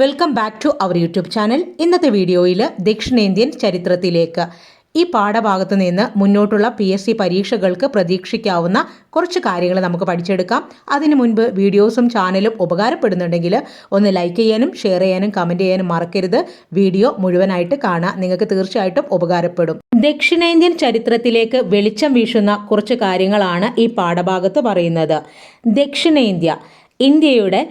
Welcome back to our YouTube channel ഇന്നത്തെ വീഡിയോയിൽ ദക്ഷിണേന്ത്യൻ ചരിത്രത്തിലേക്ക്. ഈ പാഠഭാഗത്ത് നിന്ന് മുന്നോട്ടുള്ള പി എസ് സി പരീക്ഷകൾക്ക് പ്രതീക്ഷിക്കാവുന്ന കുറച്ച് കാര്യങ്ങൾ നമുക്ക് പഠിച്ചെടുക്കാം. അതിനു മുൻപ് വീഡിയോസും ചാനലും ഉപകാരപ്പെടുന്നുണ്ടെങ്കിൽ ഒന്ന് ലൈക്ക് ചെയ്യാനും ഷെയർ ചെയ്യാനും കമന്റ് ചെയ്യാനും മറക്കരുത്. വീഡിയോ മുഴുവനായിട്ട് കാണുക നിങ്ങൾക്ക് തീർച്ചയായിട്ടും ഉപകാരപ്പെടും. ദക്ഷിണേന്ത്യൻ ചരിത്രത്തിലേക്ക് വെളിച്ചം വീശുന്ന കുറച്ച് കാര്യങ്ങളാണ് ഈ പാഠഭാഗത്ത് പറയുന്നത്. ദക്ഷിണേന്ത്യ ഇന്ത്യയുടെ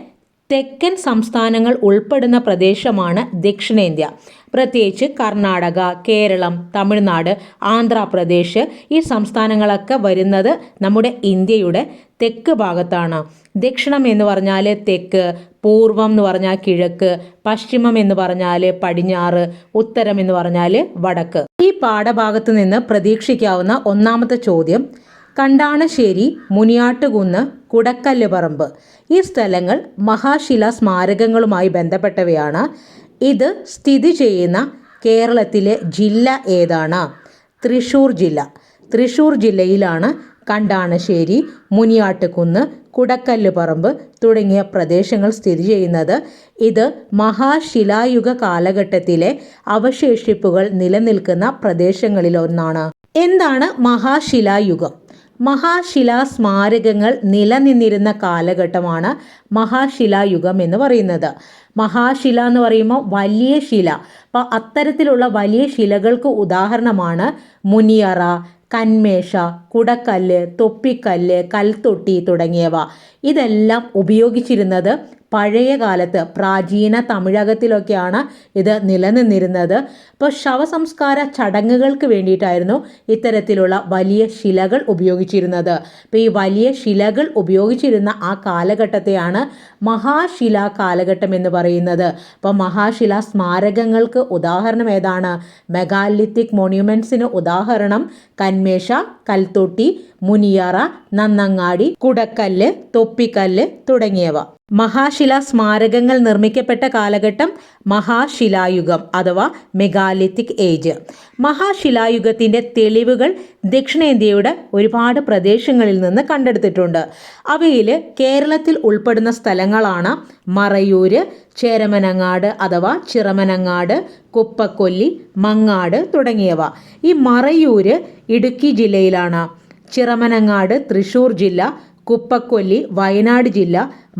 തെക്കൻ സംസ്ഥാനങ്ങൾ ഉൾപ്പെടുന്ന പ്രദേശമാണ് ദക്ഷിണേന്ത്യ. പ്രത്യേകിച്ച് കർണാടക കേരളം തമിഴ്നാട് ആന്ധ്രാപ്രദേശ് ഈ സംസ്ഥാനങ്ങളൊക്കെ വരുന്നത് നമ്മുടെ ഇന്ത്യയുടെ തെക്ക് ഭാഗത്താണ്. ദക്ഷിണം എന്ന് പറഞ്ഞാൽ തെക്ക് പൂർവം എന്ന് പറഞ്ഞാൽ കിഴക്ക് പശ്ചിമം എന്ന് പറഞ്ഞാൽ പടിഞ്ഞാറ് ഉത്തരം എന്ന് പറഞ്ഞാൽ വടക്ക്. ഈ പാഠഭാഗത്ത് നിന്ന് പ്രതീക്ഷിക്കാവുന്ന ഒന്നാമത്തെ ചോദ്യം കണ്ടാണശ്ശേരി മുനിയാട്ടുകുന്ന് കുടക്കല്ല് പറമ്പ് ഈ സ്ഥലങ്ങൾ മഹാശില സ്മാരകങ്ങളുമായി ബന്ധപ്പെട്ടവയാണ്. ഇത് സ്ഥിതി ചെയ്യുന്ന കേരളത്തിലെ ജില്ല ഏതാണ്? തൃശ്ശൂർ ജില്ല. തൃശ്ശൂർ ജില്ലയിലാണ് കണ്ടാണശ്ശേരി മുനിയാട്ടുകുന്ന് കുടക്കല്ല് പറമ്പ് തുടങ്ങിയ പ്രദേശങ്ങൾ സ്ഥിതി ചെയ്യുന്നത്. ഇത് മഹാശിലായുഗ കാലഘട്ടത്തിലെ അവശേഷിപ്പുകൾ നിലനിൽക്കുന്ന പ്രദേശങ്ങളിലൊന്നാണ്. എന്താണ് മഹാശിലായുഗം? മഹാശിലാ സ്മാരകങ്ങൾ നിലനിന്നിരുന്ന കാലഘട്ടമാണ് മഹാശിലായുഗം എന്ന് പറയുന്നത്. മഹാശില എന്ന് പറയുമ്പോൾ വലിയ ശില. അപ്പോൾ അത്തരത്തിലുള്ള വലിയ ശിലകൾക്ക് ഉദാഹരണമാണ് മുനിയറ കന്മേഷ കുടക്കല്ല് തൊപ്പിക്കല്ല് കൽത്തൊട്ടി തുടങ്ങിയവ. ഇതെല്ലാം ഉപയോഗിച്ചിരുന്നത് പഴയ കാലത്ത് പ്രാചീന തമിഴകത്തിലൊക്കെയാണ് ഇത് നിലനിന്നിരുന്നത്. അപ്പോൾ ശവസംസ്കാര ചടങ്ങുകൾക്ക് വേണ്ടിയിട്ടായിരുന്നു ഇത്തരത്തിലുള്ള വലിയ ശിലകൾ ഉപയോഗിച്ചിരുന്നത്. അപ്പോൾ ഈ വലിയ ശിലകൾ ഉപയോഗിച്ചിരുന്ന ആ കാലഘട്ടത്തെയാണ് മഹാശില കാലഘട്ടം എന്ന് പറയുന്നത്. അപ്പോൾ മഹാശില സ്മാരകങ്ങൾക്ക് ഉദാഹരണം ഏതാണ്? മെഗാലിത്തിക് മോണ്യുമെന്റ്സിന് ഉദാഹരണം കന്മേഷ കൽത്തൊട്ടി മുനിയറ നന്നങ്ങാടി കുടക്കല്ല് തൊപ്പിക്കല്ല് തുടങ്ങിയവ. മഹാശില സ്മാരകങ്ങൾ നിർമ്മിക്കപ്പെട്ട കാലഘട്ടം മഹാശിലായുഗം അഥവാ മെഗാലിത്തിക് ഏജ്. മഹാശിലായുഗത്തിന്റെ തെളിവുകൾ ദക്ഷിണേന്ത്യയുടെ ഒരുപാട് പ്രദേശങ്ങളിൽ നിന്ന് കണ്ടെടുത്തിട്ടുണ്ട്. അവയിൽ കേരളത്തിൽ ഉൾപ്പെടുന്ന സ്ഥലങ്ങളാണ് മറയൂര് ചേരമനങ്ങാട് അഥവാ ചിറമനങ്ങാട് കുപ്പക്കൊല്ലി മങ്ങാട് തുടങ്ങിയവ. ഈ മറയൂര് ഇടുക്കി ജില്ലയിലാണ്. ചിറമനങ്ങാട് തൃശൂർ ജില്ല കുപ്പക്കൊല്ലി വയനാട് ജില്ല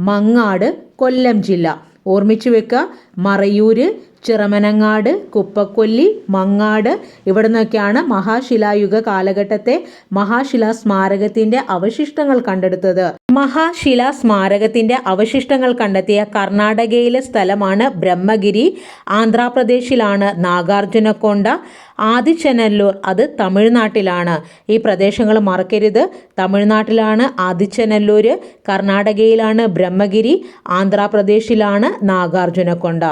മങ്ങാട് കൊല്ലം ജില്ല. ഓർമ്മിച്ചു വെക്കുക മറയൂര് ചിറമനങ്ങാട് കുപ്പക്കൊല്ലി മങ്ങാട് ഇവിടെ നിന്നൊക്കെയാണ് മഹാശിലായുഗ കാലഘട്ടത്തെ മഹാശിലാ സ്മാരകത്തിന്റെ അവശിഷ്ടങ്ങൾ കണ്ടെടുത്തത്. മഹാശിലാ സ്മാരകത്തിന്റെ അവശിഷ്ടങ്ങൾ കണ്ടെത്തിയ കർണാടകയിലെ സ്ഥലമാണ് ബ്രഹ്മഗിരി. ആന്ധ്രാപ്രദേശിലാണ് നാഗാർജുനക്കൊണ്ട. ആദിച്ചനല്ലൂർ അത് തമിഴ്നാട്ടിലാണ്. ഈ പ്രദേശങ്ങൾ മറക്കരുത്. തമിഴ്നാട്ടിലാണ് ആദിച്ചനല്ലൂർ കർണാടകയിലാണ് ബ്രഹ്മഗിരി. ആന്ധ്രാപ്രദേശിലാണ് നാഗാർജുനക്കൊണ്ട.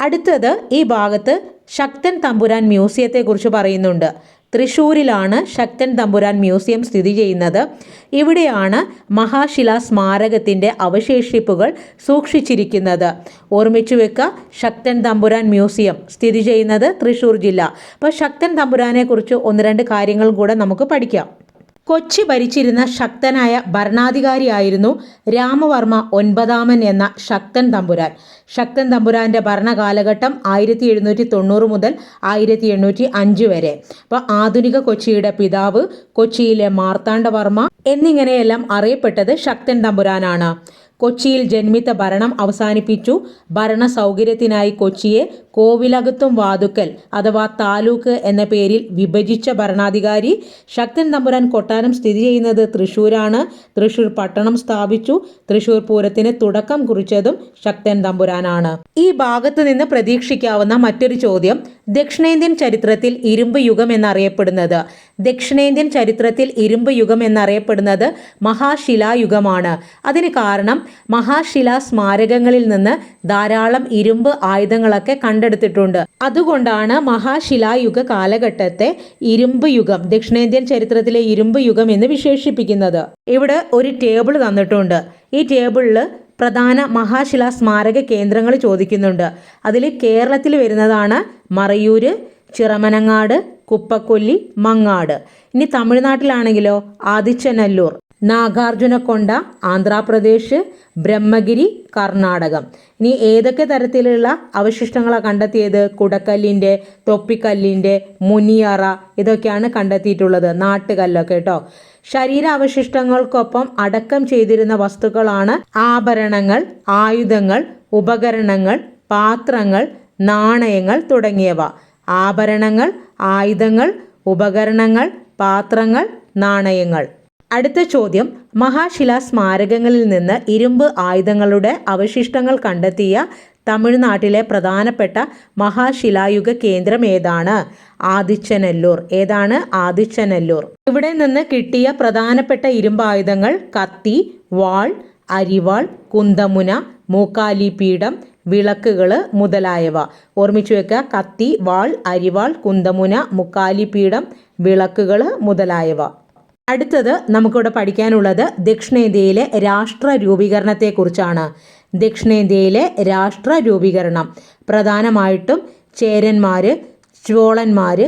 അടുത്തത് ഈ ഭാഗത്ത് ശക്തൻ തമ്പുരാൻ മ്യൂസിയത്തെക്കുറിച്ച് പറയുന്നുണ്ട്. തൃശ്ശൂരിലാണ് ശക്തൻ തമ്പുരാൻ മ്യൂസിയം സ്ഥിതി ചെയ്യുന്നത്. ഇവിടെയാണ് മഹാശിലാ സ്മാരകത്തിന്റെ അവശേഷിപ്പുകൾ സൂക്ഷിച്ചിരിക്കുന്നത്. ഓർമ്മിച്ചു വെക്കുക ശക്തൻ തമ്പുരാൻ മ്യൂസിയം സ്ഥിതി ചെയ്യുന്നത് തൃശ്ശൂർ ജില്ല. അപ്പോൾ ശക്തൻ തമ്പുരാനെക്കുറിച്ച് ഒന്ന് രണ്ട് കാര്യങ്ങളും കൂടെ നമുക്ക് പഠിക്കാം. കൊച്ചി ഭരിച്ചിരുന്ന ശക്തനായ ഭരണാധികാരിയായിരുന്നു രാമവർമ്മ ഒൻപതാമൻ എന്ന ശക്തൻ തമ്പുരാൻ. ശക്തൻ തമ്പുരാന്റെ ഭരണകാലഘട്ടം ആയിരത്തി എഴുന്നൂറ്റി തൊണ്ണൂറ് മുതൽ ആയിരത്തി എണ്ണൂറ്റി അഞ്ച് വരെ. അപ്പോൾ ആധുനിക കൊച്ചിയുടെ പിതാവ് കൊച്ചിയിലെ മാർത്താണ്ഡവർമ്മ എന്നിങ്ങനെയെല്ലാം അറിയപ്പെട്ടത് ശക്തൻ തമ്പുരാനാണ്. കൊച്ചിയിൽ ജന്മിത്ത ഭരണം അവസാനിപ്പിച്ചു. ഭരണ സൗകര്യത്തിനായി കൊച്ചിയെ കോവിലകത്തും വാതുക്കൽ അഥവാ താലൂക്ക് എന്ന പേരിൽ വിഭജിച്ച ഭരണാധികാരി. ശക്തൻ തമ്പുരാൻ കൊട്ടാരം സ്ഥിതി ചെയ്യുന്നത് തൃശ്ശൂരാണ് തൃശ്ശൂർ പട്ടണം സ്ഥാപിച്ചു. തൃശ്ശൂർ പൂരത്തിന് തുടക്കം കുറിച്ചതും ശക്തൻ തമ്പുരാനാണ്. ഈ ഭാഗത്ത് നിന്ന് പ്രതീക്ഷിക്കാവുന്ന മറ്റൊരു ചോദ്യം. ദക്ഷിണേന്ത്യൻ ചരിത്രത്തിൽ ഇരുമ്പ് യുഗം എന്നറിയപ്പെടുന്നത്. ദക്ഷിണേന്ത്യൻ ചരിത്രത്തിൽ ഇരുമ്പ് യുഗം എന്നറിയപ്പെടുന്നത് മഹാശിലായുഗമാണ്. അതിന് കാരണം മഹാശിലാ സ്മാരകങ്ങളിൽ നിന്ന് ധാരാളം ഇരുമ്പ് ആയുധങ്ങളൊക്കെ കണ്ടെടുത്തിട്ടുണ്ട്. അതുകൊണ്ടാണ് മഹാശിലായുഗ കാലഘട്ടത്തെ ഇരുമ്പ് യുഗം ദക്ഷിണേന്ത്യൻ ചരിത്രത്തിലെ ഇരുമ്പ് യുഗം എന്ന് വിശേഷിപ്പിക്കുന്നത്. ഇവിടെ ഒരു ടേബിൾ തന്നിട്ടുണ്ട്. ഈ ടേബിളിൽ പ്രധാന മഹാശിലാ സ്മാരക കേന്ദ്രങ്ങൾ ചോദിക്കുന്നുണ്ട്. അതിൽ കേരളത്തിൽ വരുന്നതാണ് മറയൂര് ചിറമനങ്ങാട് കുപ്പക്കൊല്ലി മങ്ങാട്. ഇനി തമിഴ്നാട്ടിലാണെങ്കിലോ ആദിച്ചനല്ലൂർ. നാഗാർജുനക്കൊണ്ട ആന്ധ്രാപ്രദേശ് ബ്രഹ്മഗിരി കർണാടകം. ഇനി ഏതൊക്കെ തരത്തിലുള്ള അവശിഷ്ടങ്ങളാണ് കണ്ടെത്തിയത്? കുടക്കല്ലിന്റെ തൊപ്പിക്കല്ലിന്റെ മുനിയറ ഇതൊക്കെയാണ് കണ്ടെത്തിയിട്ടുള്ളത്. നാട്ടുകല്ലൊക്കെ കേട്ടോ. ശരീരാവശിഷ്ടങ്ങൾക്കൊപ്പം അടക്കം ചെയ്തിരുന്ന വസ്തുക്കളാണ് ആഭരണങ്ങൾ ആയുധങ്ങൾ ഉപകരണങ്ങൾ പാത്രങ്ങൾ നാണയങ്ങൾ തുടങ്ങിയവ. ആഭരണങ്ങൾ ആയുധങ്ങൾ ഉപകരണങ്ങൾ പാത്രങ്ങൾ നാണയങ്ങൾ. അടുത്ത ചോദ്യം. മഹാശിലാ സ്മാരകങ്ങളിൽ നിന്ന് ഇരുമ്പ് ആയുധങ്ങളുടെ അവശിഷ്ടങ്ങൾ കണ്ടെത്തിയ തമിഴ്നാട്ടിലെ പ്രധാനപ്പെട്ട മഹാശിലായുഗ കേന്ദ്രം ഏതാണ്? ആദിച്ചനെല്ലൂർ. ഏതാണ്? ആദിച്ചനെല്ലൂർ. ഇവിടെ നിന്ന് കിട്ടിയ പ്രധാനപ്പെട്ട ഇരുമ്പായുധങ്ങൾ കത്തി വാൾ അരിവാൾ കുന്തമുന മൂക്കാലി പീഠം വിളക്കുകൾ മുതലായവ. ഓർമ്മിച്ചു വെക്കുക. കത്തി വാൾ അരിവാൾ കുന്തമുന മുക്കാലി പീഠം വിളക്കുകൾ മുതലായവ. അടുത്തത് നമുക്കിവിടെ പഠിക്കാനുള്ളത് ദക്ഷിണേന്ത്യയിലെ രാഷ്ട്ര രൂപീകരണത്തെക്കുറിച്ചാണ്. ദക്ഷിണേന്ത്യയിലെ രാഷ്ട്ര രൂപീകരണം. പ്രധാനമായിട്ടും ചേരന്മാർ ചോളന്മാർ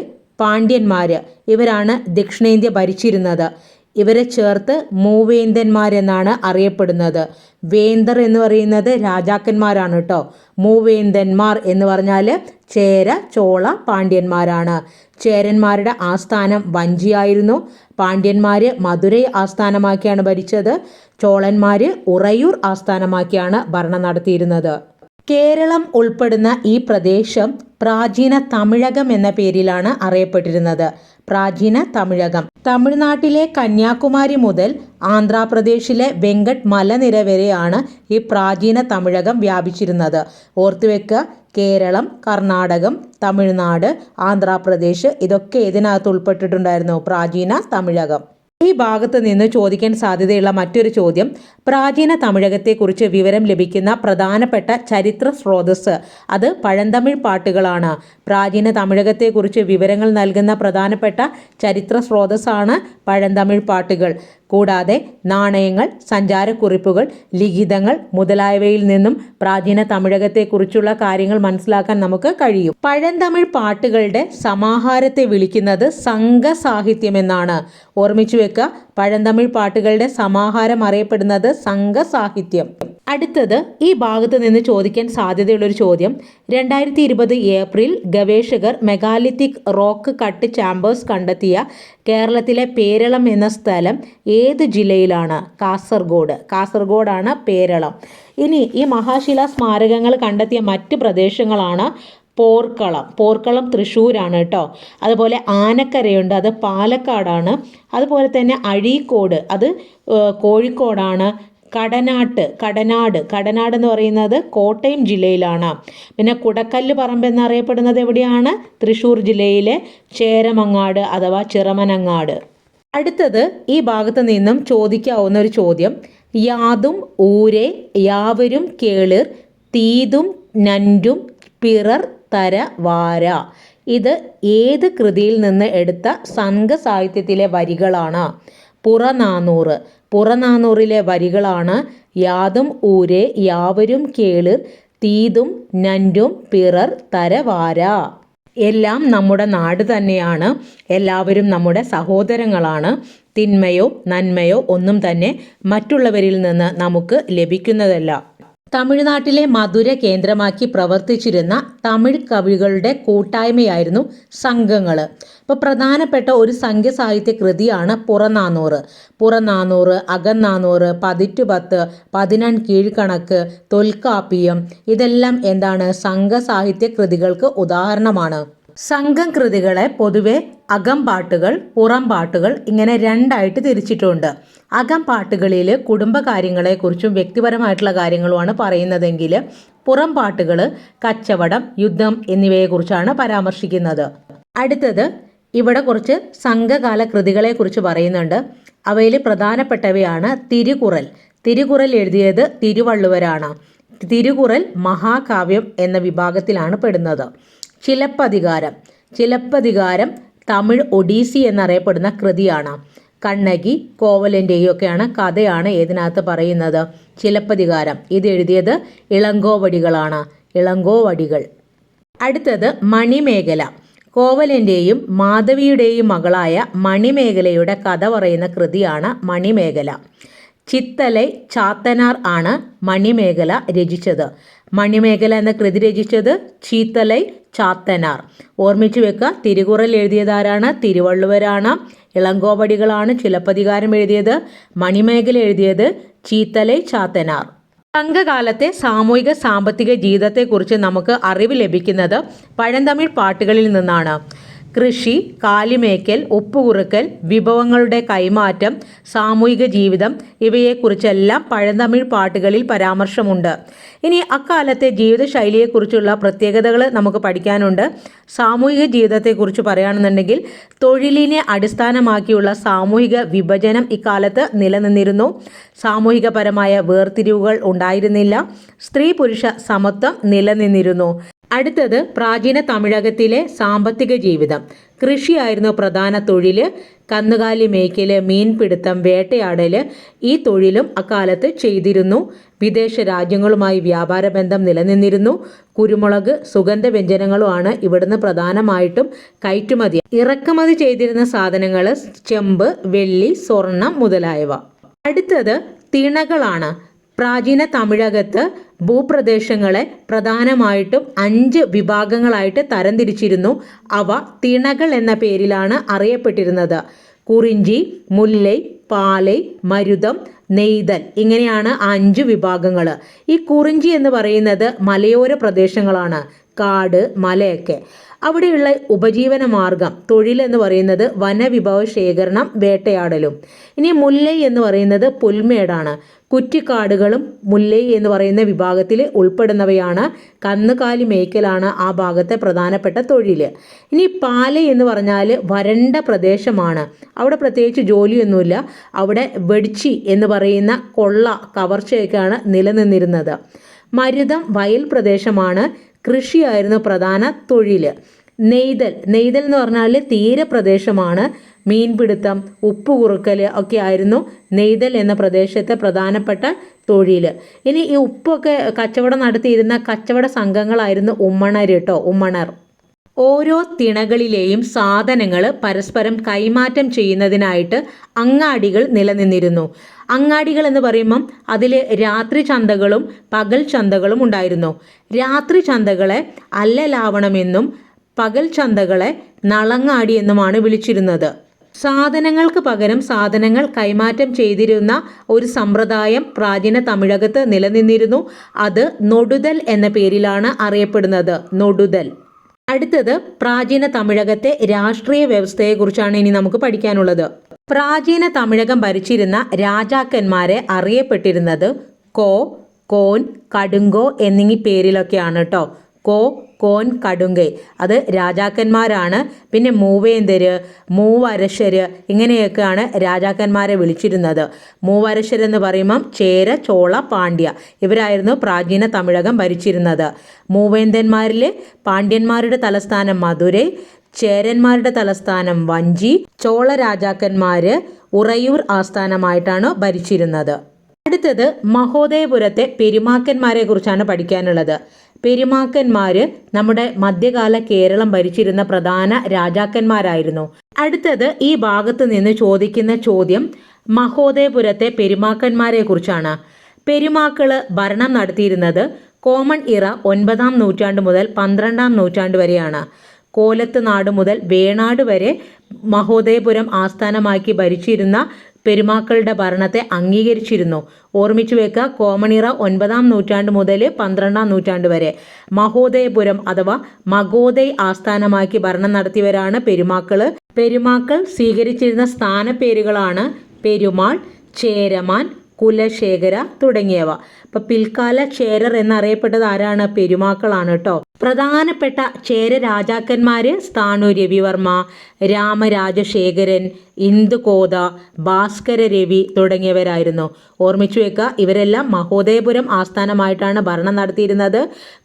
പാണ്ഡ്യന്മാർ ഇവരാണ് ദക്ഷിണേന്ത്യ ഭരിച്ചിരുന്നത്. ഇവരെ ചേർത്ത് മൂവേന്ദന്മാരെന്നാണ് അറിയപ്പെടുന്നത്. വേന്ദർ എന്ന് പറയുന്നത് രാജാക്കന്മാരാണ് കേട്ടോ മൂവേന്ദന്മാർ എന്ന് പറഞ്ഞാൽ ചേര ചോള പാണ്ഡ്യന്മാരാണ്. ചേരന്മാരുടെ ആസ്ഥാനം വഞ്ചിയായിരുന്നു. പാണ്ഡ്യന്മാർ മധുരൈ ആസ്ഥാനമാക്കിയാണ് ഭരിച്ചത്. ചോളന്മാർ ഉറയൂർ ആസ്ഥാനമാക്കിയാണ് ഭരണം നടത്തിയിരുന്നത്. കേരളം ഉൾപ്പെടുന്ന ഈ പ്രദേശം പ്രാചീന തമിഴകം എന്ന പേരിലാണ് അറിയപ്പെട്ടിരുന്നത്. പ്രാചീന തമിഴകം. തമിഴ്നാട്ടിലെ കന്യാകുമാരി മുതൽ ആന്ധ്രാപ്രദേശിലെ വെങ്കട്ട് മലനിര വരെയാണ് ഈ പ്രാചീന തമിഴകം വ്യാപിച്ചിരുന്നത്. ഓർത്തുവെക്കുക കേരളം കർണാടകം തമിഴ്നാട് ആന്ധ്രാപ്രദേശ് ഇതൊക്കെ ഇതിനകത്ത് ഉൾപ്പെട്ടിട്ടുണ്ടായിരുന്നു പ്രാചീന തമിഴകം. ഈ ഭാഗത്ത് നിന്ന് ചോദിക്കാൻ സാധ്യതയുള്ള മറ്റൊരു ചോദ്യം പ്രാചീന തമിഴകത്തെക്കുറിച്ച് വിവരം ലഭിക്കുന്ന പ്രധാനപ്പെട്ട ചരിത്ര സ്രോതസ് അത് പഴന്തമിഴ് പാട്ടുകളാണ്. പ്രാചീന തമിഴകത്തെക്കുറിച്ച് വിവരങ്ങൾ നൽകുന്ന പ്രധാനപ്പെട്ട ചരിത്ര സ്രോതസ്സാണ് പഴന്തമിഴ് പാട്ടുകൾ. കൂടാതെ നാണയങ്ങൾ സഞ്ചാരക്കുറിപ്പുകൾ ലിഖിതങ്ങൾ മുതലായവയിൽ നിന്നും പ്രാചീന തമിഴകത്തെക്കുറിച്ചുള്ള കാര്യങ്ങൾ മനസ്സിലാക്കാൻ നമുക്ക് കഴിയും. പഴന്തമിഴ് പാട്ടുകളുടെ സമാഹാരത്തെ വിളിക്കുന്നത് സംഘസാഹിത്യം എന്നാണ്. ഓർമ്മിച്ചു വെക്കുക പഴന്തമിഴ് പാട്ടുകളുടെ സമാഹാരം അറിയപ്പെടുന്നത് സംഘസാഹിത്യം. അടുത്തത് ഈ ഭാഗത്ത് നിന്ന് ചോദിക്കാൻ സാധ്യതയുള്ള ഒരു ചോദ്യം. രണ്ടായിരത്തി ഇരുപത് ഏപ്രിൽ ഗവേഷകർ മെഗാലിത്തിക് റോക്ക് കട്ട് ചാമ്പേഴ്സ് കണ്ടെത്തിയ കേരളത്തിലെ പേരളം എന്ന സ്ഥലം ഏത് ജില്ലയിലാണ്? കാസർഗോഡ്. കാസർഗോഡാണ് പേരളം. ഇനി ഈ മഹാശില സ്മാരകങ്ങൾ കണ്ടെത്തിയ മറ്റ് പ്രദേശങ്ങളാണ് പോർക്കളം. പോർക്കളം തൃശ്ശൂരാണ് കേട്ടോ. അതുപോലെ ആനക്കരയുണ്ട് അത് പാലക്കാടാണ്. അതുപോലെ തന്നെ അഴീക്കോട് അത് കോഴിക്കോടാണ്. കടനാട്ട് കടനാട്. കടനാട് എന്ന് പറയുന്നത് കോട്ടയം ജില്ലയിലാണ്. പിന്നെ കുടക്കല്ല് പറമ്പ് എന്നറിയപ്പെടുന്നത് എവിടെയാണ്? തൃശ്ശൂർ ജില്ലയിലെ ചേരമങ്ങാട് അഥവാ ചിറമനങ്ങാട്. അടുത്തത് ഈ ഭാഗത്ത് നിന്നും ചോദിക്കാവുന്ന ഒരു ചോദ്യം. യാതും ഊരെ യാവരും കേളിർ തീതും നന്റും പിറർ തര വാര. ഇത് ഏത് കൃതിയിൽ നിന്ന് എടുത്ത സംഘ സാഹിത്യത്തിലെ വരികളാണ്? പുറനാനൂറ്. പുറനാനൂറിലെ വരികളാണ് യാതും ഊരെ യാവരും കേളിർ തീതും നന്റും പിറർ തരവാര എല്ലാം നമ്മുടെ നാട് തന്നെയാണ്. എല്ലാവരും നമ്മുടെ സഹോദരങ്ങളാണ്. തിന്മയോ നന്മയോ ഒന്നും തന്നെ മറ്റുള്ളവരിൽ നിന്ന് നമുക്ക് ലഭിക്കുന്നതല്ല. തമിഴ്നാട്ടിലെ മധുര കേന്ദ്രമാക്കി പ്രവർത്തിച്ചിരുന്ന തമിഴ് കവികളുടെ കൂട്ടായ്മയായിരുന്നു സംഘങ്ങൾ ഇപ്പോൾ പ്രധാനപ്പെട്ട ഒരു സംഘസാഹിത്യ കൃതിയാണ് പുറനാനൂറ്. പുറനാനൂറ് അകനാനൂറ് പതിറ്റുപത്ത് പതിനൺ കീഴ്ക്കണക്ക് തൊൽക്കാപ്പിയം. ഇതെല്ലാം എന്താണ് സംഘ സാഹിത്യ കൃതികൾക്ക് ഉദാഹരണമാണ്. സംഘം കൃതികളെ പൊതുവെ അകംപാട്ടുകൾ പുറംപാട്ടുകൾ പുറം പാട്ടുകൾ ഇങ്ങനെ രണ്ടായിട്ട് തിരിച്ചിട്ടുണ്ട്. അകം പാട്ടുകളിൽ കുടുംബകാര്യങ്ങളെക്കുറിച്ചും വ്യക്തിപരമായിട്ടുള്ള കാര്യങ്ങളുമാണ് പറയുന്നതെങ്കിൽ പുറം പാട്ടുകൾ കച്ചവടം യുദ്ധം എന്നിവയെക്കുറിച്ചാണ് പരാമർശിക്കുന്നത്. അടുത്തത് ഇവിടെ കുറച്ച് സംഘകാല കൃതികളെക്കുറിച്ച് പറയുന്നുണ്ട്. അവയിൽ പ്രധാനപ്പെട്ടവയാണ് തിരുകുറൽ. തിരുകുറൽ എഴുതിയത് തിരുവള്ളുവരാണ്. തിരുകുറൽ മഹാകാവ്യം എന്ന വിഭാഗത്തിലാണ് പെടുന്നത്. ചിലപ്പതികാരം. ചിലപ്പതികാരം തമിഴ് ഒഡീസി എന്നറിയപ്പെടുന്ന കൃതിയാണ്. കണ്ണകി കോവലന്റെയും ഒക്കെയാണ് കഥയാണ് ഇതിനകത്ത് പറയുന്നത്. ചിലപ്പതികാരം. ഇത് എഴുതിയത് ഇളങ്കോവടികളാണ്. ഇളങ്കോവടികൾ. അടുത്തത് മണിമേഖല. കോവലന്റെയും മാധവിയുടെയും മകളായ മണിമേഖലയുടെ കഥ പറയുന്ന കൃതിയാണ് മണിമേഖല. ചിത്തലൈ ചാത്തനാർ ആണ് മണിമേഖല രചിച്ചത്. മണിമേഖല എന്ന കൃതി രചിച്ചത് ചീത്തലൈ ചാത്തനാർ. ഓർമ്മിച്ചു വെക്കുക തിരുകുറൽ എഴുതിയതാരാണ്? തിരുവള്ളുവരാണ്. ഇളങ്കോവടികളാണ് ചിലപ്പതികാരം എഴുതിയത്. മണിമേഖല എഴുതിയത് ചീത്തലൈ ചാത്തനാർ. സംഘകാലത്തെ സാമൂഹിക സാമ്പത്തിക ജീവിതത്തെക്കുറിച്ച് നമുക്ക് അറിവ് ലഭിക്കുന്നത് പഴന്തമിഴ് പാട്ടുകളിൽ നിന്നാണ്. കൃഷി കാലിമേക്കൽ ഉപ്പുകുറുക്കൽ വിഭവങ്ങളുടെ കൈമാറ്റം സാമൂഹിക ജീവിതം ഇവയെക്കുറിച്ചെല്ലാം പഴന്തമിഴ് പാട്ടുകളിൽ പരാമർശമുണ്ട്. ഇനി അക്കാലത്തെ ജീവിതശൈലിയെക്കുറിച്ചുള്ള പ്രത്യേകതകൾ നമുക്ക് പഠിക്കാനുണ്ട്. സാമൂഹിക ജീവിതത്തെക്കുറിച്ച് പറയുകയാണെന്നുണ്ടെങ്കിൽ തൊഴിലിനെ അടിസ്ഥാനമാക്കിയുള്ള സാമൂഹിക വിഭജനം ഇക്കാലത്ത് നിലനിന്നിരുന്നു. സാമൂഹികപരമായ വേർതിരിവുകൾ ഉണ്ടായിരുന്നില്ല. സ്ത്രീ പുരുഷ സമത്വം നിലനിന്നിരുന്നു. അടുത്തത് പ്രാചീന തമിഴകത്തിലെ സാമ്പത്തിക ജീവിതം. കൃഷിയായിരുന്നു പ്രധാന തൊഴിൽ കന്നുകാലി മേക്കൽ മീൻപിടുത്തം വേട്ടയാടൽ ഈ തൊഴിലും അക്കാലത്ത് ചെയ്തിരുന്നു. വിദേശ രാജ്യങ്ങളുമായി വ്യാപാര ബന്ധം നിലനിന്നിരുന്നു. കുരുമുളക് സുഗന്ധ വ്യഞ്ജനങ്ങളുമാണ് ഇവിടുന്ന് പ്രധാനമായിട്ടും കയറ്റുമതി. ഇറക്കുമതി ചെയ്തിരുന്ന സാധനങ്ങൾ ചെമ്പ് വെള്ളി സ്വർണം മുതലായവ. അടുത്തത് തിണകളാണ്. പ്രാചീന തമിഴകത്ത് ഭൂപ്രദേശങ്ങളെ പ്രധാനമായിട്ടും അഞ്ച് വിഭാഗങ്ങളായിട്ട് തരംതിരിച്ചിരുന്നു. അവ തിണകൾ എന്ന പേരിലാണ് അറിയപ്പെട്ടിരുന്നത്. കുറിഞ്ചി മുല്ലൈ പാലൈ മരുതം നെയ്തൽ ഇങ്ങനെയാണ് അഞ്ച് വിഭാഗങ്ങൾ ഈ കുറിഞ്ചി എന്ന് പറയുന്നത് മലയോര പ്രദേശങ്ങളാണ്. കാട് മലയൊക്കെ. അവിടെയുള്ള ഉപജീവന മാർഗം തൊഴിൽ എന്ന് പറയുന്നത് വനവിഭവ ശേഖരണം വേട്ടയാടലും. ഇനി മുല്ലൈ എന്ന് പറയുന്നത് പുൽമേടാണ്. കുറ്റിക്കാടുകളും മുല്ലൈ എന്ന് പറയുന്ന വിഭാഗത്തിൽ ഉൾപ്പെടുന്നവയാണ്. കന്നുകാലി മേയ്ക്കലാണ് ആ ഭാഗത്തെ പ്രധാനപ്പെട്ട തൊഴിൽ. ഇനി പാല എന്ന് പറഞ്ഞാൽ വരണ്ട പ്രദേശമാണ്. അവിടെ പ്രത്യേകിച്ച് ജോലിയൊന്നുമില്ല. അവിടെ വെടിച്ചി എന്ന് പറയുന്ന കൊള്ള കവർച്ചയൊക്കെയാണ് നിലനിന്നിരുന്നത്. മരുതം വയൽ പ്രദേശമാണ്. കൃഷിയായിരുന്നു പ്രധാന തൊഴിൽ നെയ്തൽ. നെയ്തൽ എന്ന് പറഞ്ഞാൽ തീരപ്രദേശമാണ് മീൻപിടുത്തം ഉപ്പ് കുറുക്കൽ ഒക്കെ ആയിരുന്നു നെയ്തൽ എന്ന പ്രദേശത്തെ പ്രധാനപ്പെട്ട തൊഴിൽ ഇനി ഈ ഉപ്പൊക്കെ കച്ചവടം നടത്തിയിരുന്ന കച്ചവട സംഘങ്ങളായിരുന്നു ഉമ്മണർ കേട്ടോ ഉമ്മണർ. ഓരോ തിണകളിലെയും സാധനങ്ങൾ പരസ്പരം കൈമാറ്റം ചെയ്യുന്നതിനായിട്ട് അങ്ങാടികൾ നിലനിന്നിരുന്നു. അങ്ങാടികൾ എന്ന് പറയുമ്പം അതിൽ രാത്രി ചന്തകളും പകൽ ചന്തകളും ഉണ്ടായിരുന്നു. രാത്രി ചന്തകളെ അല്ലലാവണമെന്നും പകൽ ചന്തകളെ നളങ്ങാടി എന്നുമാണ് വിളിച്ചിരുന്നത്. സാധനങ്ങൾക്ക് പകരം സാധനങ്ങൾ കൈമാറ്റം ചെയ്തിരുന്ന ഒരു സമ്പ്രദായം പ്രാചീന തമിഴകത്ത് നിലനിന്നിരുന്നു. അത് നൊടുതൽ എന്ന പേരിലാണ് അറിയപ്പെടുന്നത്. നൊടുതൽ. അടുത്തത് പ്രാചീന തമിഴകത്തെ രാഷ്ട്രീയ വ്യവസ്ഥയെക്കുറിച്ചാണ് ഇനി നമുക്ക് പഠിക്കാനുള്ളത്. പ്രാചീന തമിഴകം ഭരിച്ചിരുന്ന രാജാക്കന്മാരെ അറിയപ്പെട്ടിരുന്നത് കോ കോൻ കടുങ്കോ എന്നീ പേരിലൊക്കെയാണ് കേട്ടോ കോ കോൻ കടുങ്കൈ അത് രാജാക്കന്മാരാണ്. പിന്നെ മൂവേന്തര് മൂവരശര് ഇങ്ങനെയൊക്കെയാണ് രാജാക്കന്മാരെ വിളിച്ചിരുന്നത്. മൂവരശരെന്ന് പറയുമ്പം ചേര ചോള പാണ്ഡ്യ. ഇവരായിരുന്നു പ്രാചീന തമിഴകം ഭരിച്ചിരുന്നത്. മൂവേന്ദന്മാരിൽ പാണ്ഡ്യന്മാരുടെ തലസ്ഥാനം മധുരൈ ചേരന്മാരുടെ തലസ്ഥാനം വഞ്ചി ചോള രാജാക്കന്മാര് ഉറയൂർ ആസ്ഥാനമായിട്ടാണ് ഭരിച്ചിരുന്നത്. അടുത്തത് മഹോദയപുരത്തെ പെരുമാക്കന്മാരെ കുറിച്ചാണ് പഠിക്കാനുള്ളത്. പെരുമാക്കന്മാര് നമ്മുടെ മധ്യകാല കേരളം ഭരിച്ചിരുന്ന പ്രധാന രാജാക്കന്മാരായിരുന്നു. അടുത്തത് ഈ ഭാഗത്ത് നിന്ന് ചോദിക്കുന്ന ചോദ്യം മഹോദയപുരത്തെ പെരുമാക്കന്മാരെ കുറിച്ചാണ്. പെരുമാക്കൾ ഭരണം നടത്തിയിരുന്നത് കോമൺ ഇറ ഒൻപതാം നൂറ്റാണ്ട് മുതൽ പന്ത്രണ്ടാം നൂറ്റാണ്ട് വരെയാണ്. കോലത്ത് നാട് മുതൽ വേണാട് വരെ മഹോദയപുരം ആസ്ഥാനമാക്കി ഭരിച്ചിരുന്ന പെരുമാക്കളുടെ ഭരണത്തെ അംഗീകരിച്ചിരുന്നു. ഓർമ്മിച്ചു വെക്കുക കോമണിറ ഒൻപതാം നൂറ്റാണ്ട് മുതൽ പന്ത്രണ്ടാം നൂറ്റാണ്ട് വരെ. മഹോദയപുരം അഥവാ മഗോദയ് ആസ്ഥാനമാക്കി ഭരണം നടത്തിയവരാണ് പെരുമാക്കൾ പെരുമാക്കൾ സ്വീകരിച്ചിരുന്ന സ്ഥാനപ്പേരുകളാണ് പെരുമാൾ ചേരമാൻ കുലശേഖര തുടങ്ങിയവ. അപ്പൊ പിൽക്കാല ചേരർ എന്നറിയപ്പെട്ടത് ആരാണ്? പെരുമാക്കളാണ് കേട്ടോ പ്രധാനപ്പെട്ട ചേര രാജാക്കന്മാര് സ്ഥാനു രവിവർമ്മ രാമരാജശേഖരൻ ഇന്ദുകോത ഭാസ്കര രവി തുടങ്ങിയവരായിരുന്നു. ഓർമ്മിച്ചു വെക്കുക ഇവരെല്ലാം മഹോദയപുരം ആസ്ഥാനമായിട്ടാണ് ഭരണം നടത്തിയിരുന്നത്.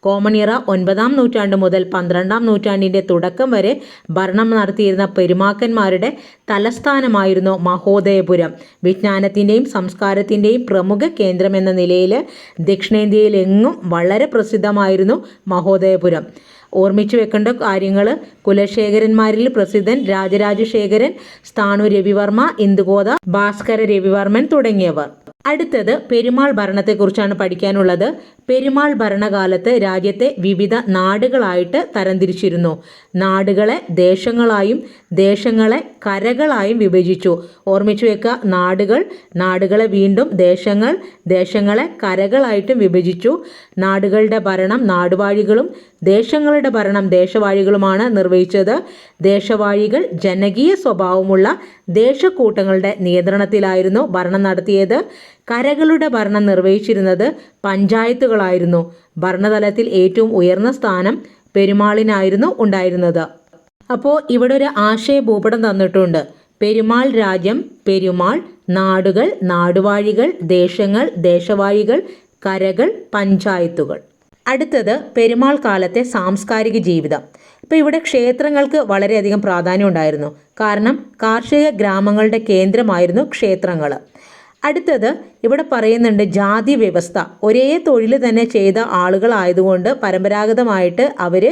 കോമണിയറ ഒൻപതാം നൂറ്റാണ്ട് മുതൽ പന്ത്രണ്ടാം നൂറ്റാണ്ടിന്റെ തുടക്കം വരെ ഭരണം നടത്തിയിരുന്ന പെരുമാക്കന്മാരുടെ തലസ്ഥാനമായിരുന്നു മഹോദയപുരം. വിജ്ഞാനത്തിന്റെയും സംസ്കാരത്തിന്റെയും പ്രമുഖ കേന്ദ്രം എന്ന നിലയിൽ ദക്ഷിണേന്ത്യയിലെങ്ങും വളരെ പ്രസിദ്ധമായിരുന്നു മഹോദയപുരം. ഓർമ്മിച്ചു വെക്കേണ്ട കാര്യങ്ങൾ കുലശേഖരന്മാരിൽ പ്രസിദ്ധൻ രാജരാജശേഖരൻ സ്ഥാണു രവിവർമ്മ ഇന്ദുഗോദ ഭാസ്കര രവിവർമ്മൻ തുടങ്ങിയവർ. അടുത്തത് പെരുമാൾ ഭരണത്തെക്കുറിച്ചാണ് പഠിക്കാനുള്ളത്. പെരുമാൾ ഭരണകാലത്ത് രാജ്യത്തെ വിവിധ നാടുകളായിട്ട് തരംതിരിച്ചിരുന്നു. നാടുകളെ ദേശങ്ങളായും ദേശങ്ങളെ കരകളായും വിഭജിച്ചു. ഓർമ്മിച്ചു വെക്കുക നാടുകൾ നാടുകളെ വീണ്ടും ദേശങ്ങൾ ദേശങ്ങളെ കരകളായിട്ടും വിഭജിച്ചു. നാടുകളുടെ ഭരണം നാടുവാഴികളും ദേശങ്ങളുടെ ഭരണം ദേശവാഴികളുമാണ് നിർവഹിച്ചത്. ദേശവാഴികൾ ജനകീയ സ്വഭാവമുള്ള ദേശക്കൂട്ടങ്ങളുടെ നിയന്ത്രണത്തിലായിരുന്നു ഭരണം നടത്തിയത്. കരകളുടെ ഭരണം നിർവഹിച്ചിരുന്നത് പഞ്ചായത്തുകളായിരുന്നു. ഭരണതലത്തിൽ ഏറ്റവും ഉയർന്ന സ്ഥാനം പെരുമാളിനായിരുന്നു ഉണ്ടായിരുന്നത്. അപ്പോൾ ഇവിടെ ഒരു ആശയ ഭൂപടം തന്നിട്ടുണ്ട്. പെരുമാൾ രാജ്യം പെരുമാൾ നാടുകൾ നാടുവാഴികൾ ദേശങ്ങൾ ദേശവാഴികൾ കരകൾ പഞ്ചായത്തുകൾ. അടുത്തത് പെരുമാൾ കാലത്തെ സാംസ്കാരിക ജീവിതം. ഇപ്പോൾ ഇവിടെ ക്ഷേത്രങ്ങൾക്ക് വളരെയധികം പ്രാധാന്യം ഉണ്ടായിരുന്നു. കാരണം കാർഷിക ഗ്രാമങ്ങളുടെ കേന്ദ്രമായിരുന്നു ക്ഷേത്രങ്ങൾ അടുത്തത് ഇവിടെ പറയുന്നുണ്ട് ജാതി വ്യവസ്ഥ. ഒരേ തൊഴിൽ തന്നെ ചെയ്ത ആളുകളായതുകൊണ്ട് പരമ്പരാഗതമായിട്ട് അവർ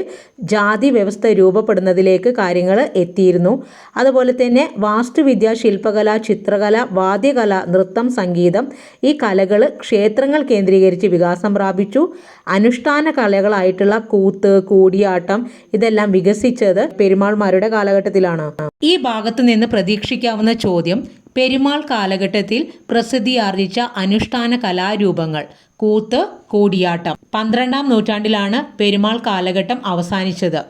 ജാതി വ്യവസ്ഥ രൂപപ്പെടുന്നതിലേക്ക് കാര്യങ്ങൾ എത്തിയിരുന്നു. അതുപോലെ തന്നെ വാസ്തുവിദ്യ ശില്പകല ചിത്രകല വാദ്യകല നൃത്തം സംഗീതം ഈ കലകൾ ക്ഷേത്രങ്ങൾ കേന്ദ്രീകരിച്ച് വികാസം പ്രാപിച്ചു. അനുഷ്ഠാന കലകളായിട്ടുള്ള കൂത്ത് കൂടിയാട്ടം ഇതെല്ലാം വികസിച്ചത് പെരുമാൾമാരുടെ കാലഘട്ടത്തിലാണ്. ഈ ഭാഗത്ത് നിന്ന് പ്രതീക്ഷിക്കാവുന്ന ചോദ്യം പെരുമാൾ കാലഘട്ടത്തിൽ പ്രസിദ്ധിയാർജിച്ച അനുഷ്ഠാന കലാരൂപങ്ങൾ. കൂത്ത് കൂടിയാട്ടം. പന്ത്രണ്ടാം നൂറ്റാണ്ടിലാണ് പെരുമാൾ കാലഘട്ടം അവസാനിച്ചത്.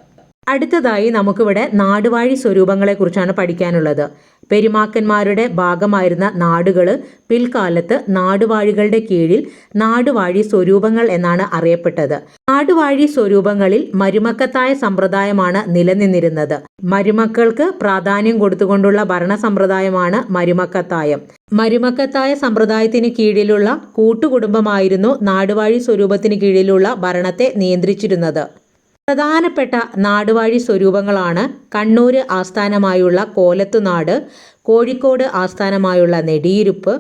അടുത്തതായി നമുക്കിവിടെ നാടുവാഴി സ്വരൂപങ്ങളെക്കുറിച്ചാണ് പഠിക്കാനുള്ളത്. പെരുമാക്കന്മാരുടെ ഭാഗമായിരുന്ന നാടുകൾ പിൽക്കാലത്ത് നാടുവാഴികളുടെ കീഴിൽ നാടുവാഴി സ്വരൂപങ്ങൾ എന്നാണ് അറിയപ്പെട്ടത്. നാടുവാഴി സ്വരൂപങ്ങളിൽ മരുമക്കത്തായ സമ്പ്രദായമാണ് നിലനിന്നിരുന്നത്. മരുമക്കൾക്ക് പ്രാധാന്യം കൊടുത്തുകൊണ്ടുള്ള ഭരണ സമ്പ്രദായമാണ് മരുമക്കത്തായം. മരുമക്കത്തായ സമ്പ്രദായത്തിന് കീഴിലുള്ള കൂട്ടുകുടുംബമായിരുന്നു നാടുവാഴി സ്വരൂപത്തിന് കീഴിലുള്ള ഭരണത്തെ നിയന്ത്രിച്ചിരുന്നത്. പ്രധാനപ്പെട്ട നാടുവാഴി സ്വരൂപങ്ങളാണ് കണ്ണൂര് ആസ്ഥാനമായുള്ള കോലത്തുനാട് കോഴിക്കോട് ആസ്ഥാനമായുള്ള നെടിയിരുപ്പ്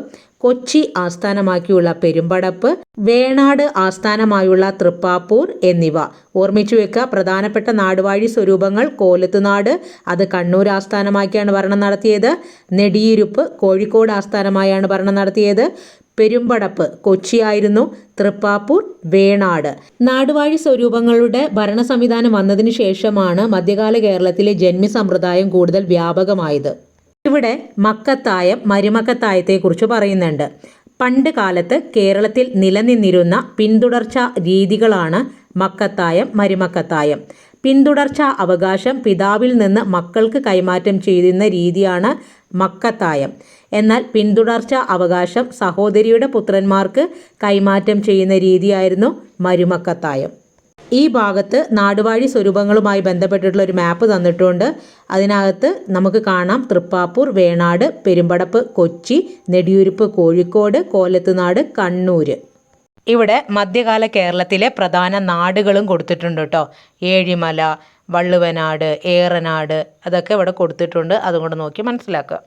കൊച്ചി ആസ്ഥാനമാക്കിയുള്ള പെരുമ്പടപ്പ് വേണാട് ആസ്ഥാനമായുള്ള തൃപ്പാപ്പൂർ എന്നിവ. ഓർമ്മിച്ചു വെക്കുക പ്രധാനപ്പെട്ട നാടുവാഴി സ്വരൂപങ്ങൾ കോലത്തുനാട് അത് കണ്ണൂർ ആസ്ഥാനമാക്കിയാണ് ഭരണം നടത്തിയത്. നെടിയിരുപ്പ് കോഴിക്കോട് ആസ്ഥാനമായാണ് ഭരണം നടത്തിയത്. പെരുമ്പടപ്പ് കൊച്ചിയായിരുന്നു തൃപ്പാപ്പൂർ വേണാട്. നാടുവാഴി സ്വരൂപങ്ങളുടെ ഭരണ സംവിധാനം വന്നതിന് ശേഷമാണ് മധ്യകാല കേരളത്തിലെ ജന്മി സമ്പ്രദായം കൂടുതൽ വ്യാപകമായത്. ഇവിടെ മക്കത്തായം മരുമക്കത്തായത്തെക്കുറിച്ച് പറയുന്നുണ്ട്. പണ്ട് കാലത്ത് കേരളത്തിൽ നിലനിന്നിരുന്ന പിന്തുടർച്ച രീതികളാണ് മക്കത്തായം മരുമക്കത്തായം പിന്തുടർച്ച അവകാശം പിതാവിൽ നിന്ന് മക്കൾക്ക് കൈമാറ്റം ചെയ്യുന്ന രീതിയാണ് മക്കത്തായം. എന്നാൽ പിന്തുടർച്ച അവകാശം സഹോദരിയുടെ പുത്രന്മാർക്ക് കൈമാറ്റം ചെയ്യുന്ന രീതിയായിരുന്നു മരുമക്കത്തായം ഈ ഭാഗത്ത് നാടുവാഴി സ്വരൂപങ്ങളുമായി ബന്ധപ്പെട്ടിട്ടുള്ള ഒരു മാപ്പ് തന്നിട്ടുണ്ട്. അതിനകത്ത് നമുക്ക് കാണാം തൃപ്പാപ്പൂർ വേണാട് പെരുമ്പടപ്പ് കൊച്ചി നെടിയുരുപ്പ് കോഴിക്കോട് കോലത്തുനാട് കണ്ണൂർ ഇവിടെ മധ്യകാല കേരളത്തിലെ പ്രധാന നാടുകളും കൊടുത്തിട്ടുണ്ട് കേട്ടോ ഏഴിമല വള്ളുവനാട് ഏറനാട് അതൊക്കെ ഇവിടെ കൊടുത്തിട്ടുണ്ട്. അതുകൊണ്ട് നോക്കി മനസ്സിലാക്കുക.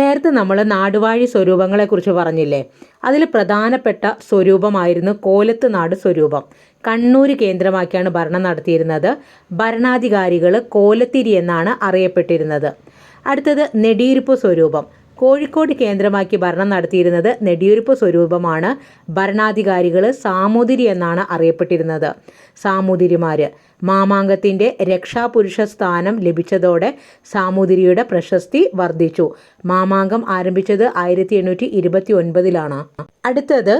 നേരത്തെ നമ്മൾ നാടുവാഴി സ്വരൂപങ്ങളെക്കുറിച്ച് പറഞ്ഞില്ലേ? അതിൽ പ്രധാനപ്പെട്ട സ്വരൂപമായിരുന്നു കോലത്ത് നാട് സ്വരൂപം. കണ്ണൂർ കേന്ദ്രമാക്കിയാണ് ഭരണം നടത്തിയിരുന്നത്. ഭരണാധികാരികൾ കോലത്തിരി എന്നാണ് അറിയപ്പെട്ടിരുന്നത്. അടുത്തത് നെടിയിരുപ്പ് സ്വരൂപം. കോഴിക്കോട് കേന്ദ്രമാക്കി ഭരണം നടത്തിയിരുന്നത് നെടിയൊരുപ്പ് സ്വരൂപമാണ്. ഭരണാധികാരികൾ സാമൂതിരി എന്നാണ് അറിയപ്പെട്ടിരുന്നത്. സാമൂതിരിമാർ മാമാങ്കത്തിന്റെ രക്ഷാപുരുഷ സ്ഥാനം ലഭിച്ചതോടെ സാമൂതിരിയുടെ പ്രശസ്തി വർദ്ധിച്ചു. മാമാങ്കം ആരംഭിച്ചത് ആയിരത്തി എണ്ണൂറ്റി ഇരുപത്തി ഒൻപതിലാണ് അടുത്തത്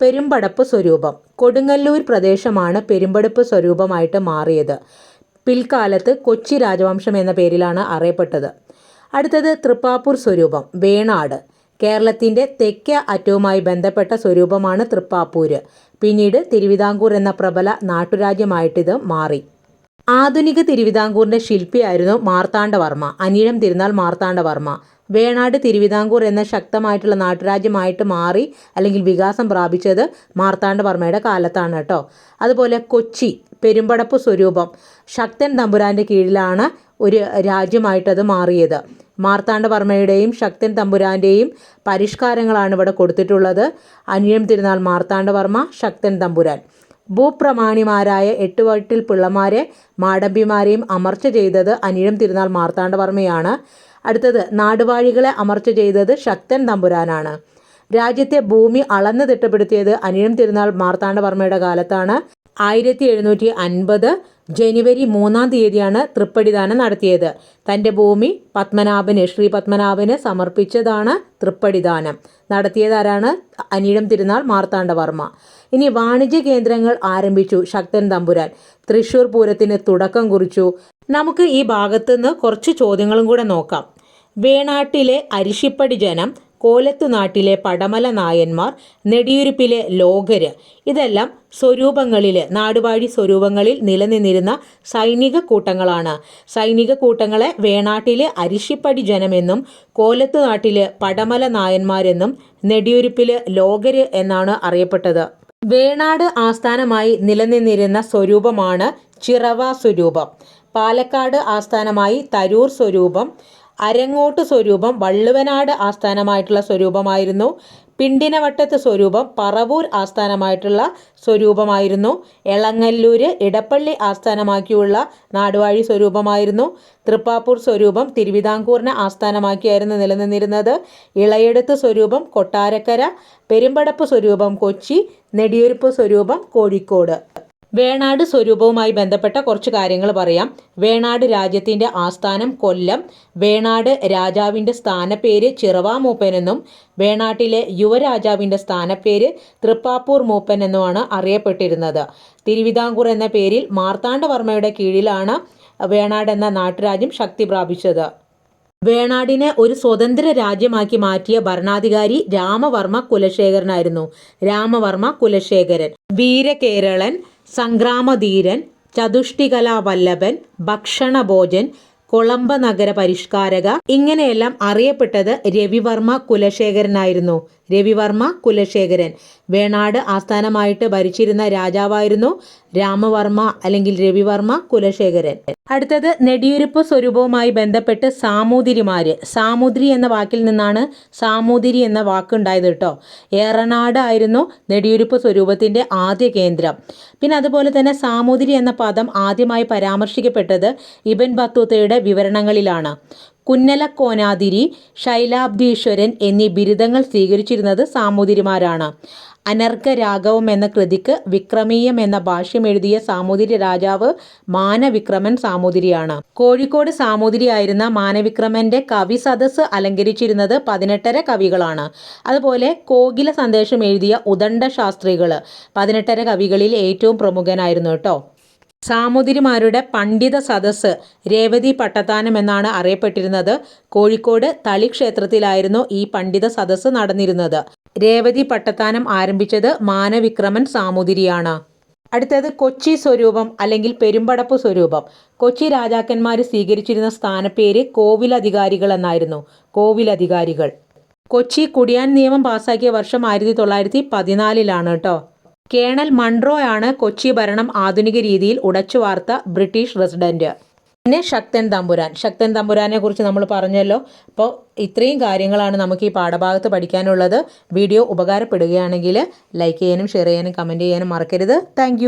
പെരുമ്പടപ്പ് സ്വരൂപം. കൊടുങ്ങല്ലൂർ പ്രദേശമാണ് പെരുമ്പടപ്പ് സ്വരൂപമായിട്ട് മാറിയത്. പിൽക്കാലത്ത് കൊച്ചി രാജവംശം എന്ന പേരിലാണ് അറിയപ്പെട്ടത്. അടുത്തത് തൃപ്പാപ്പൂർ സ്വരൂപം വേണാട്. കേരളത്തിന്റെ തെക്കേ അറ്റവുമായി ബന്ധപ്പെട്ട സ്വരൂപമാണ് തൃപ്പാപ്പൂര്. പിന്നീട് തിരുവിതാംകൂർ എന്ന പ്രബല നാട്ടുരാജ്യമായിട്ടിത് മാറി. ആധുനിക തിരുവിതാംകൂറിന്റെ ശില്പിയായിരുന്നു മാർത്താണ്ഡവർമ്മ. അനിഴം തിരുനാൾ മാർത്താണ്ഡവർമ്മ. വേണാട് തിരുവിതാംകൂർ എന്ന ശക്തമായിട്ടുള്ള നാട്ടുരാജ്യമായിട്ട് മാറി അല്ലെങ്കിൽ വികാസം പ്രാപിച്ചത് മാർത്താണ്ഡവർമ്മയുടെ കാലത്താണ് കേട്ടോ. അതുപോലെ കൊച്ചി പെരുമ്പടപ്പ് സ്വരൂപം. ശക്തൻ തമ്പുരാന്റെ കീഴിലാണ് ഒരു രാജ്യമായിട്ടത് മാറിയത്. മാർത്താണ്ഡവർമ്മയുടെയും ശക്തൻ തമ്പുരാന്റെയും പരിഷ്കാരങ്ങളാണ് ഇവിടെ കൊടുത്തിട്ടുള്ളത്. അനിഴം തിരുനാൾ മാർത്താണ്ഡവർമ്മ ശക്തൻ തമ്പുരാൻ. ഭൂപ്രമാണിമാരായ എട്ടുവട്ടിൽ പിള്ളമാരെ മാടമ്പിമാരെയും അമർച്ച ചെയ്തത് അനിഴം തിരുനാൾ മാർത്താണ്ഡവർമ്മയാണ് അടുത്തത് നാടുവാഴികളെ അമർച്ച ചെയ്തത് ശക്തൻ തമ്പുരാനാണ്. രാജ്യത്തെ ഭൂമി അളന്ന് തിട്ടപ്പെടുത്തിയത് അനിഴം തിരുനാൾ മാർത്താണ്ഡവർമ്മയുടെ കാലത്താണ്. ആയിരത്തി എഴുന്നൂറ്റി അൻപത് ജനുവരി മൂന്നാം തീയതിയാണ് തൃപ്പടിദാനം നടത്തിയത്. തന്റെ ഭൂമി പത്മനാഭന് ശ്രീ പത്മനാഭന് സമർപ്പിച്ചതാണ് തൃപ്പടിദാനം. നടത്തിയതാരാണ് അനിഴം തിരുനാൾ മാർത്താണ്ഡവർമ്മ. ഇനി വാണിജ്യ കേന്ദ്രങ്ങൾ ആരംഭിച്ചു ശക്തൻ തമ്പുരാൻ. തൃശൂർ പൂരത്തിന് തുടക്കം കുറിച്ചു. നമുക്ക് ഈ ഭാഗത്തുനിന്ന് കുറച്ച് ചോദ്യങ്ങളും കൂടെ നോക്കാം. വേണാട്ടിലെ അരിശിപ്പടി ജനം കോലത്തു നാട്ടിലെ പടമല നായന്മാർ നെടിയുരുപ്പിലെ ലോകര്. ഇതെല്ലാം സ്വരൂപങ്ങളിൽ നാടുവാഴി സ്വരൂപങ്ങളിൽ നിലനിന്നിരുന്ന സൈനിക കൂട്ടങ്ങളാണ്. സൈനിക കൂട്ടങ്ങളെ വേണാട്ടിലെ അരിശിപ്പടി ജനമെന്നും കോലത്തു നാട്ടിലെ പടമല നായന്മാരെന്നും നെടിയുരുപ്പിലെ ലോകര് എന്നാണ് അറിയപ്പെട്ടത്. വേണാട് ആസ്ഥാനമായി നിലനിന്നിരുന്ന സ്വരൂപമാണ് ചിറവ സ്വരൂപം. പാലക്കാട് ആസ്ഥാനമായി തരൂർ സ്വരൂപം. അരങ്ങോട്ട് സ്വരൂപം വള്ളുവനാട് ആസ്ഥാനമായിട്ടുള്ള സ്വരൂപമായിരുന്നു. പിണ്ടിനവട്ടത്ത് സ്വരൂപം പറവൂർ ആസ്ഥാനമായിട്ടുള്ള സ്വരൂപമായിരുന്നു. എളങ്ങല്ലൂര് ഇടപ്പള്ളി ആസ്ഥാനമാക്കിയുള്ള നാടുവാഴി സ്വരൂപമായിരുന്നു. തൃപ്പാപ്പൂർ സ്വരൂപം തിരുവിതാംകൂറിനെ ആസ്ഥാനമാക്കിയായിരുന്നു നിലനിന്നിരുന്നത്. ഇളയെടുത്ത് സ്വരൂപം കൊട്ടാരക്കര. പെരുമ്പടപ്പ് സ്വരൂപം കൊച്ചി. നെടിയൊരുപ്പ് സ്വരൂപം കോഴിക്കോട്. വേണാട് സ്വരൂപവുമായി ബന്ധപ്പെട്ട കുറച്ച് കാര്യങ്ങൾ പറയാം. വേണാട് രാജ്യത്തിന്റെ ആസ്ഥാനം കൊല്ലം. വേണാട് രാജാവിന്റെ സ്ഥാനപ്പേര് ചിറവാ മൂപ്പൻ എന്നും വേണാട്ടിലെ യുവരാജാവിന്റെ സ്ഥാനപ്പേര് തൃപ്പാപ്പൂർ മൂപ്പൻ എന്നുമാണ് അറിയപ്പെട്ടിരുന്നത്. തിരുവിതാംകൂർ എന്ന പേരിൽ മാർത്താണ്ഡവർമ്മയുടെ കീഴിലാണ് വേണാട് എന്ന നാട്ടുരാജ്യം ശക്തി പ്രാപിച്ചത്. വേണാടിനെ ഒരു സ്വതന്ത്ര രാജ്യമാക്കി മാറ്റിയ ഭരണാധികാരി രാമവർമ്മ കുലശേഖരനായിരുന്നു. രാമവർമ്മ കുലശേഖരൻ. വീരകേരളൻ. സംഗ്രാമധീരൻ ചതുഷ്ടികലാവല്ലഭൻ ഭക്ഷണഭോജൻ കൊളംബ നഗര പരിഷ്കാരക ഇങ്ങനെയെല്ലാം അറിയപ്പെട്ടത് രവിവർമ്മ കുലശേഖരനായിരുന്നു. രവിവർമ്മ കുലശേഖരൻ. വേണാട് ആസ്ഥാനമായിട്ട് ഭരിച്ചിരുന്ന രാജാവായിരുന്നു രാമവർമ്മ അല്ലെങ്കിൽ രവിവർമ്മ കുലശേഖരൻ. അടുത്തത് നെടിയുരുപ്പ് സ്വരൂപവുമായി ബന്ധപ്പെട്ട് സാമൂതിരിമാര്. സാമൂതിരി എന്ന വാക്കിൽ നിന്നാണ് സാമൂതിരി എന്ന വാക്കുണ്ടായത് കേട്ടോ. ഏറനാട് ആയിരുന്നു നെടിയുരുപ്പ് സ്വരൂപത്തിന്റെ ആദ്യ കേന്ദ്രം. പിന്നെ അതുപോലെ തന്നെ സാമൂതിരി എന്ന പദം ആദ്യമായി പരാമർശിക്കപ്പെട്ടത് ഇബൻ ബത്തൂത്തയുടെ വിവരണങ്ങളിലാണ്. കുന്നലക്കോനാതിരി ശൈലാബ്ദീശ്വരൻ എന്നീ ബിരുദങ്ങൾ സ്വീകരിച്ചിരുന്നത് സാമൂതിരിമാരാണ്. അനർഘ രാഘവം എന്ന കൃതിക്ക് വിക്രമീയം എന്ന ഭാഷ്യം എഴുതിയ സാമൂതിരി രാജാവ് മാനവിക്രമൻ സാമൂതിരിയാണ്. കോഴിക്കോട് സാമൂതിരിയായിരുന്ന മാനവിക്രമന്റെ കവി സദസ് അലങ്കരിച്ചിരുന്നത് പതിനെട്ടര കവികളാണ്. അതുപോലെ കോകില സന്ദേശം എഴുതിയ ഉദണ്ഡ ശാസ്ത്രികൾ പതിനെട്ടര കവികളിൽ ഏറ്റവും പ്രമുഖനായിരുന്നു കേട്ടോ. സാമൂതിരിമാരുടെ പണ്ഡിത സദസ്സ് രേവതി പട്ടത്താനം എന്നാണ് അറിയപ്പെട്ടിരുന്നത്. കോഴിക്കോട് തളി ക്ഷേത്രത്തിലായിരുന്നു ഈ പണ്ഡിത സദസ്സ് നടന്നിരുന്നത്. രേവതി പട്ടത്താനം ആരംഭിച്ചത് മാനവിക്രമൻ സാമൂതിരിയാണ് അടുത്തത് കൊച്ചി സ്വരൂപം അല്ലെങ്കിൽ പെരുമ്പടപ്പ് സ്വരൂപം. കൊച്ചി രാജാക്കന്മാർ സ്വീകരിച്ചിരുന്ന സ്ഥാനപ്പേര് കോവിലധികാരികൾ എന്നായിരുന്നു. കോവിലധികാരികൾ. കൊച്ചി കുടിയാൻ നിയമം പാസാക്കിയ വർഷം ആയിരത്തി തൊള്ളായിരത്തി പതിനാലിലാണ് കേട്ടോ കേണൽ മൺട്രോ കൊച്ചി ഭരണം ആധുനിക രീതിയിൽ ഉടച്ചു വാർത്ത ബ്രിട്ടീഷ് റെസിഡന്റ്. പിന്നെ ശക്തൻ തമ്പുരാൻ. ശക്തൻ തമ്പുരാനെ കുറിച്ച് നമ്മൾ പറഞ്ഞല്ലോ. അപ്പോൾ ഇത്രയും കാര്യങ്ങളാണ് നമുക്ക് ഈ പാഠഭാഗത്ത് പഠിക്കാനുള്ളത്. വീഡിയോ ഉപകാരപ്പെടുകയാണെങ്കിൽ ലൈക്ക് ചെയ്യാനും ഷെയർ ചെയ്യാനും കമന്റ് ചെയ്യാനും മറക്കരുത്. താങ്ക്